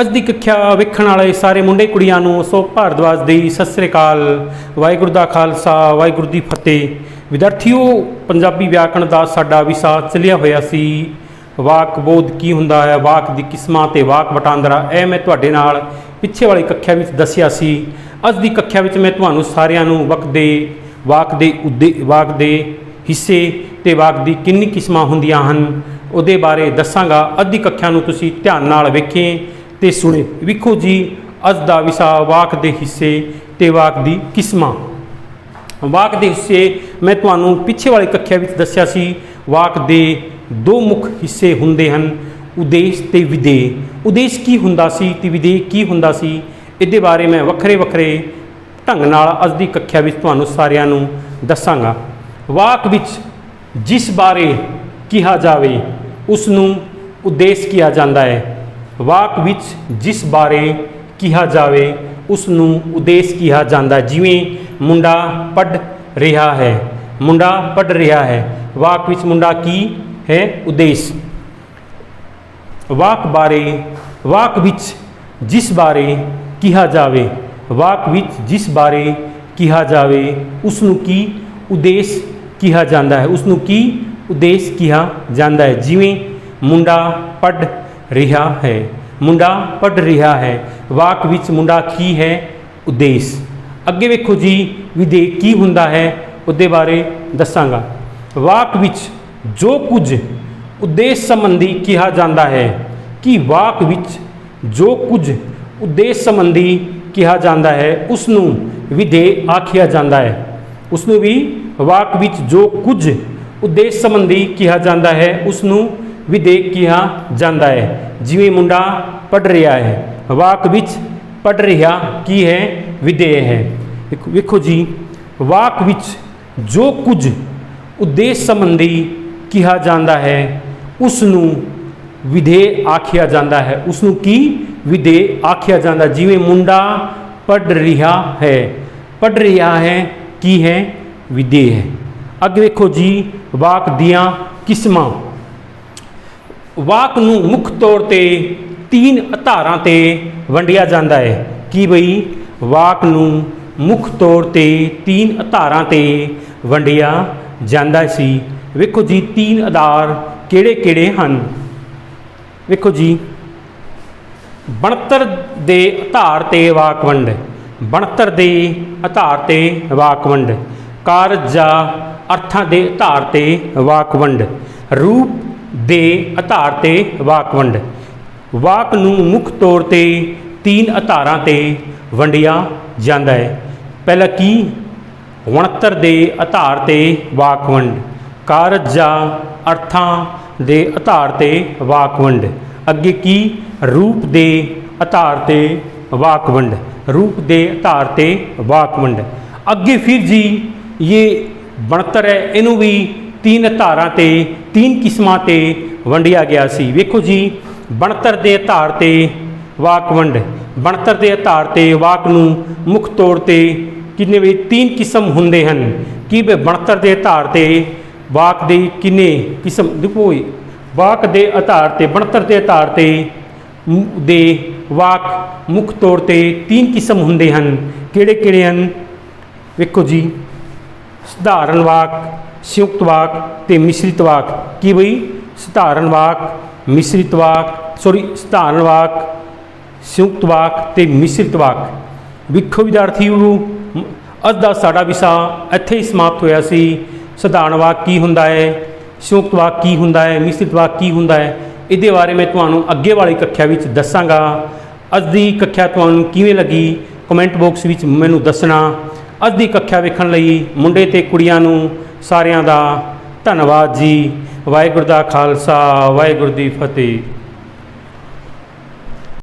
ਅੱਜ ਦੀ ਕੱਖਿਆ ਵੇਖਣ ਵਾਲੇ ਸਾਰੇ ਮੁੰਡੇ ਕੁੜੀਆਂ ਨੂੰ ਸੋ ਭਾਰਦਵਾਜ ਦੀ ਸਤਿ ਸ੍ਰੀ ਅਕਾਲ। ਵਾਹਿਗੁਰੂ ਦਾ ਖਾਲਸਾ, ਵਾਹਿਗੁਰੂ ਦੀ ਫਤਿਹ। ਵਿਦਿਆਰਥੀਓ, ਪੰਜਾਬੀ ਵਿਆਕਰਣ ਦਾ ਸਾਡਾ ਵਿਸ਼ਾ ਚੱਲਿਆ ਹੋਇਆ ਸੀ। ਵਾਕ ਬੋਧ ਕੀ ਹੁੰਦਾ ਹੈ? ਵਾਕ ਦੀ ਕਿਸਮਾਂ ਤੇ ਵਾਕ ਵਟਾਂਦਰਾ, ਇਹ ਮੈਂ ਤੁਹਾਡੇ ਨਾਲ ਪਿੱਛੇ ਵਾਲੀ ਕੱਖਿਆ ਵਿੱਚ ਦੱਸਿਆ ਸੀ। ਅੱਜ ਦੀ ਕੱਖਿਆ ਵਿੱਚ ਮੈਂ ਤੁਹਾਨੂੰ ਸਾਰਿਆਂ ਨੂੰ ਵਕ ਦੇ, ਵਾਕ ਦੇ ਉਦੇ, ਵਾਕ ਦੇ ਹਿੱਸੇ ਤੇ ਵਾਕ ਦੀ ਕਿੰਨੀ ਕਿਸਮਾਂ ਹੁੰਦੀਆਂ ਹਨ, ਉਹਦੇ ਬਾਰੇ ਦੱਸਾਂਗਾ। ਅੱਧੀ ਕੱਖਿਆ ਨੂੰ ਤੁਸੀਂ ਧਿਆਨ ਨਾਲ ਵੇਖੇ। ਤੇ ਸੁਣੇ। ਵੇਖੋ ਜੀ, ਅੱਜ ਦਾ ਵਿਸ਼ਾ ਵਾਕ ਦੇ ਹਿੱਸੇ ਤੇ ਵਾਕ ਦੀ ਕਿਸਮਾਂ। ਵਾਕ ਦੇ ਹਿੱਸੇ ਮੈਂ ਤੁਹਾਨੂੰ ਪਿੱਛੇ ਵਾਲੀ ਕੱਖਿਆ ਵਿੱਚ ਦੱਸਿਆ ਸੀ, ਵਾਕ ਦੇ ਦੋ ਮੁੱਖ ਹਿੱਸੇ ਹੁੰਦੇ ਹਨ, ਉਦੇਸ਼ ਤੇ ਵਿਦੇ ਉਦੇਸ਼ ਕੀ ਹੁੰਦਾ ਸੀ ਤੇ ਵਿਦੇ ਕੀ ਹੁੰਦਾ ਸੀ, ਇਹਦੇ ਬਾਰੇ ਮੈਂ ਵੱਖਰੇ ਵੱਖਰੇ ਢੰਗ ਨਾਲ ਅੱਜ ਦੀ ਕੱਖਿਆ ਵਿੱਚ ਤੁਹਾਨੂੰ ਸਾਰਿਆਂ ਨੂੰ ਦੱਸਾਂਗਾ। ਵਾਕ ਵਿੱਚ ਜਿਸ ਬਾਰੇ ਕਿਹਾ ਜਾਵੇ ਉਸ ਨੂੰ ਉਦੇਸ਼ ਕਿਹਾ ਜਾਂਦਾ ਹੈ। ਵਾਕ ਵਿੱਚ ਜਿਸ ਬਾਰੇ ਕਿਹਾ ਜਾਵੇ ਉਸ ਨੂੰ ਉਦੇਸ਼ ਕਿਹਾ ਜਾਂਦਾ ਹੈ। ਜਿਵੇਂ ਮੁੰਡਾ ਪੜ ਰਿਹਾ ਹੈ, ਮੁੰਡਾ ਪੜ ਰਿਹਾ ਹੈ, ਵਾਕ ਵਿੱਚ ਮੁੰਡਾ ਕੀ ਹੈ? ਉਦੇਸ਼। ਵਾਕ ਬਾਰੇ, ਵਾਕ ਵਿੱਚ ਜਿਸ ਬਾਰੇ ਕਿਹਾ ਜਾਵੇ, ਵਾਕ ਵਿੱਚ ਜਿਸ ਬਾਰੇ ਕਿਹਾ ਜਾਵੇ ਉਸ ਨੂੰ ਕੀ ਉਦੇਸ਼ ਕਿਹਾ ਜਾਂਦਾ ਹੈ? ਉਸ ਨੂੰ ਕੀ ਉਦੇਸ਼ ਕਿਹਾ ਜਾਂਦਾ ਹੈ? ਜਿਵੇਂ ਮੁੰਡਾ ਪੜ ਰਿਹਾ ਹੈ। ਮੁੰਡਾ ਪੜ ਰਿਹਾ ਹੈ। ਵਾਕ ਵਿੱਚ ਮੁੰਡਾ ਕੀ ਹੈ? ਉਦੇਸ਼। ਅੱਗੇ ਵੇਖੋ ਜੀ ਵਿਦੇਹ ਕੀ ਹੁੰਦਾ ਹੈ? ਉਹਦੇ ਬਾਰੇ ਦੱਸਾਂਗਾ। ਵਾਕ ਵਿੱਚ ਜੋ ਕੁਝ ਉਦੇਸ਼ ਸੰਬੰਧੀ ਕਿਹਾ ਜਾਂਦਾ ਹੈ ਕਿ ਵਾਕ ਵਿੱਚ ਜੋ ਕੁਝ ਉਦੇਸ਼ ਸੰਬੰਧੀ ਕਿਹਾ ਜਾਂਦਾ ਹੈ ਉਸ ਨੂੰ ਵਿਦੇਹ ਆਖਿਆ ਜਾਂਦਾ ਹੈ। ਉਸ ਨੂੰ ਵੀ ਵਾਕ ਵਿੱਚ ਜੋ ਕੁਝ ਉਦੇਸ਼ ਸੰਬੰਧੀ ਕਿਹਾ ਜਾਂਦਾ ਹੈ ਉਸ ਨੂੰ ਵਿਦੇਹ ਕਿਹਾ ਜਾਂਦਾ ਹੈ। ਜਿਵੇਂ ਮੁੰਡਾ ਪੜ ਰਿਹਾ ਹੈ, ਵਾਕ ਵਿੱਚ ਪੜ ਰਿਹਾ ਕੀ ਹੈ, ਵਿਦੇਹ ਹੈ। ਵੇਖੋ- ਜੀ, ਵਾਕ ਵਿੱਚ ਜੋ ਕੁਝ ਉਦੇਸ਼ ਸੰਬੰਧੀ ਕਿਹਾ ਜਾਂਦਾ ਹੈ ਉਸ ਨੂੰ ਵਿਦੇਹ ਆਖਿਆ ਜਾਂਦਾ ਹੈ। ਉਸ ਨੂੰ ਕੀ? ਵਿਧੇ ਆਖਿਆ ਜਾਂਦਾ। ਜਿਵੇਂ ਮੁੰਡਾ ਪੜ ਰਿਹਾ ਹੈ ਪੜ ਰਿਹਾ ਹੈ, ਕੀ ਹੈ? ਵਿਧੇ ਹੈ। ਅੱਗੇ ਵੇਖੋ ਜੀ, ਵਾਕ ਦੀਆਂ ਕਿਸਮਾਂ। ਵਾਕ ਨੂੰ ਮੁੱਖ ਤੌਰ ਤੇ ਤਿੰਨ ਆਧਾਰਾਂ ਤੇ ਵੰਡਿਆ ਜਾਂਦਾ ਹੈ। ਕੀ ਬਈ? ਵਾਕ ਨੂੰ ਮੁੱਖ ਤੌਰ ਤੇ ਤਿੰਨ ਆਧਾਰਾਂ ਤੇ ਵੰਡਿਆ ਜਾਂਦਾ ਸੀ। ਵੇਖੋ ਜੀ, ਤਿੰਨ ਆਧਾਰ ਕਿਹੜੇ ਕਿਹੜੇ ਹਨ? ਵੇਖੋ ਜੀ, ਬਣਤਰ ਦੇ ਆਧਾਰ ਤੇ ਵਾਕ ਵੰਡ, ਬਣਤਰ ਦੇ ਆਧਾਰ ਤੇ ਵਾਕ ਵੰਡ, ਕਾਰਜ ਜਾਂ ਅਰਥਾਂ ਦੇ ਆਧਾਰ ਤੇ ਵਾਕ ਵੰਡ, ਰੂਪ ਦੇ ਆਧਾਰ ਤੇ ਵਾਕ ਵੰਡ ਵਾਕ ਨੂੰ ਮੁੱਖ ਤੌਰ ਤੇ ਤਿੰਨ ਆਧਾਰਾਂ ਤੇ ਵੰਡਿਆ ਜਾਂਦਾ ਹੈ। ਪਹਿਲਾ ਕੀ? ਵਣਤਰ ਦੇ ਆਧਾਰ ਤੇ ਵਾਕ ਵੰਡ ਕਾਰਜ ਜਾਂ ਅਰਥਾਂ ਦੇ ਆਧਾਰ ਤੇ ਵਾਕ ਵੰਡ ਅੱਗੇ ਕੀ? ਰੂਪ ਦੇ ਆਧਾਰ ਤੇ ਵਾਕ ਵੰਡ ਰੂਪ ਦੇ ਆਧਾਰ ਤੇ ਵਾਕ ਵੰਡ ਅੱਗੇ ਫਿਰ ਜੀ, ਇਹ ਬਣਤਰ ਹੈ, ਇਹਨੂੰ ਵੀ ਤਿੰਨ ਧਾਰਾਂ ਤੇ ਤਿੰਨ ਕਿਸਮਾਂ ਤੇ ਵੰਡਿਆ ਗਿਆ ਸੀ। ਵੇਖੋ ਜੀ, ਬਣਤਰ ਦੇ ਆਧਾਰ ਤੇ ਵਾਕ ਵੰਡ। ਬਣਤਰ ਦੇ ਆਧਾਰ ਤੇ ਵਾਕ ਨੂੰ ਮੁੱਖ ਤੌਰ ਤੇ ਕਿੰਨੇ ਵੀ ਤਿੰਨ ਕਿਸਮ ਹੁੰਦੇ ਹਨ। ਕਿ ਵੀ ਬਣਤਰ ਦੇ ਆਧਾਰ ਤੇ ਵਾਕ ਦੇ ਕਿੰਨੇ ਕਿਸਮ, ਦੇਖੋ ਵਾਕ ਦੇ ਆਧਾਰ ਤੇ, ਬਣਤਰ ਦੇ ਆਧਾਰ ਤੇ ਦੇ ਵਾਕ ਮੁੱਖ ਤੌਰ ਤੇ ਤਿੰਨ ਕਿਸਮ ਹੁੰਦੇ ਹਨ। ਕਿਹੜੇ ਕਿਹੜੇ ਹਨ? ਵੇਖੋ ਜੀ, ਸਧਾਰਨ ਵਾਕ ਸੰਯੁਕਤ ਵਾਕ ਤੇ ਮਿਸ਼ਰਿਤ ਵਾਕ। ਕੀ ਬਈ? ਸਧਾਰਨ ਵਾਕ, ਮਿਸ਼ਰਿਤ ਵਾਕ ਸੌਰੀ ਸਧਾਰਨ ਵਾਕ, ਸੰਯੁਕਤ ਵਾਕ ਤੇ ਮਿਸ਼ਰਿਤ ਵਾਕ। ਵਿਖੋ ਵਿਦਿਆਰਥੀਓ ਅੱਜ ਦਾ ਸਾਡਾ ਵਿਸ਼ਾ ਇੱਥੇ ਹੀ ਸਮਾਪਤ ਹੋਇਆ ਸੀ। ਸਧਾਰਨ ਵਾਕ ਕੀ ਹੁੰਦਾ ਹੈ? ਸੰਯੁਕਤ ਵਾਕ ਕੀ ਹੁੰਦਾ ਹੈ? ਮਿਸ਼ਰਿਤ ਵਾਕ ਕੀ ਹੁੰਦਾ ਹੈ? ਇਹਦੇ ਬਾਰੇ ਮੈਂ ਤੁਹਾਨੂੰ ਅੱਗੇ ਵਾਲੀ ਕੱਖਿਆ ਵਿੱਚ ਦੱਸਾਂਗਾ। ਅੱਜ ਦੀ ਕੱਖਿਆ ਤੁਹਾਨੂੰ ਕਿਵੇਂ ਲੱਗੀ? ਕਮੈਂਟ ਬਾਕਸ ਵਿੱਚ ਮੈਨੂੰ ਦੱਸਣਾ। ਅੱਜ ਦੀ ਕੱਖਿਆ ਵੇਖਣ ਲਈ ਮੁੰਡੇ ਤੇ ਕੁੜੀਆਂ ਨੂੰ ਸਾਰਿਆਂ ਦਾ ਧੰਨਵਾਦ ਜੀ। ਵਾਹਿਗੁਰੂ ਦਾ ਖਾਲਸਾ ਵਾਹਿਗੁਰੂ ਦੀ ਫਤਿਹ।